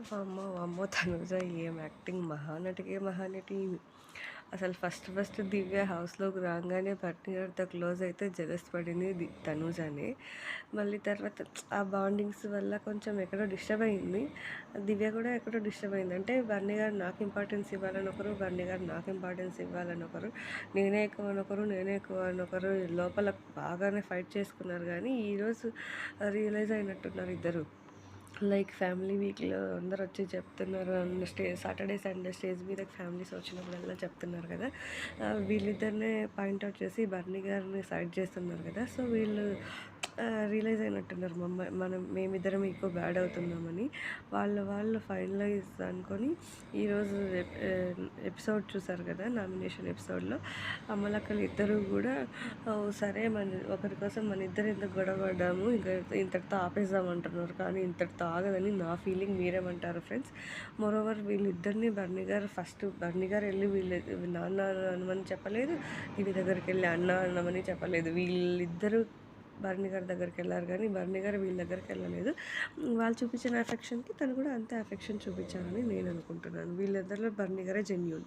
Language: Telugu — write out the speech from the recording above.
వామ్మో! వామ్మో! తనుజ ఏం యాక్టింగ్ మహానటికే మహానటి. అసలు ఫస్ట్ ఫస్ట్ దివ్య హౌస్‌లోకి రాగానే భరణి గారితో క్లోజ్ అయితే జెలస్ పడింది ది తనూజనే. మళ్ళీ తర్వాత ఆ బాండింగ్స్ వల్ల కొంచెం ఎక్కడో డిస్టర్బ్ అయింది. దివ్య కూడా ఎక్కడో డిస్టర్బ్ అయింది. అంటే బర్ణి గారు నాకు ఇంపార్టెన్స్ ఇవ్వాలని ఒకరు, బర్ణి గారు నాకు ఇంపార్టెన్స్ ఇవ్వాలని ఒకరు, నేనే ఎక్కువ అని ఒకరు, నేనే ఎక్కువ అని ఒకరు లోపల బాగానే ఫైట్ చేసుకున్నారు కానీ ఈరోజు రియలైజ్ అయినట్టున్నారు ఇద్దరు. లైక్ ఫ్యామిలీ వీక్‌లో అందరు వచ్చి చెప్తున్నారు స్టే సాటర్‌డే, సండే స్టేజ్ మీద ఫ్యామిలీస్ వచ్చినప్పుడల్లా చెప్తున్నారు కదా! వీళ్ళిద్దరినే పాయింట్ చేసి బర్నీ గారిని సైడ్ చేస్తున్నారు కదా! సో, వీళ్ళు రియలైజ్ అయినట్టున్నారు మమ్మ మనం మేమిద్దరం ఎక్కువ బ్యాడ్ అవుతున్నామని. వాళ్ళ వాళ్ళు ఫైనలైజ్ అనుకొని ఈరోజు ఎపిసోడ్ చూసారు కదా! నామినేషన్ ఎపిసోడ్‌లో అమ్మలక్కలు ఇద్దరు కూడా సరే మన ఒకరి కోసం మన ఇద్దరు ఎంత గొడవడ్డాము ఇంకా ఇంతటితో ఆపేద్దాం అంటున్నారు. కానీ ఇంతటితో ఆగదని నా ఫీలింగ్. మీరేమంటారు ఫ్రెండ్స్? మోరోవర్ వీళ్ళిద్దరిని బర్నీ గారు ఫస్ట్ బర్నీ గారు వెళ్ళి వీళ్ళు నాన్న అనమని చెప్పలేదు. ఇది దగ్గరికి వెళ్ళి అన్న అన్నమని చెప్పలేదు. వీళ్ళిద్దరూ భరణి గారి దగ్గరికి వెళ్ళారు కానీ భరణి గారు వీళ్ళ దగ్గరికి వెళ్ళలేదు వాళ్ళు చూపించిన అఫెక్షన్కి తను కూడా అంతే అఫెక్షన్ చూపించాలని నేను అనుకుంటున్నాను. వీళ్ళిద్దరిలో భరణి గారే జెన్యున్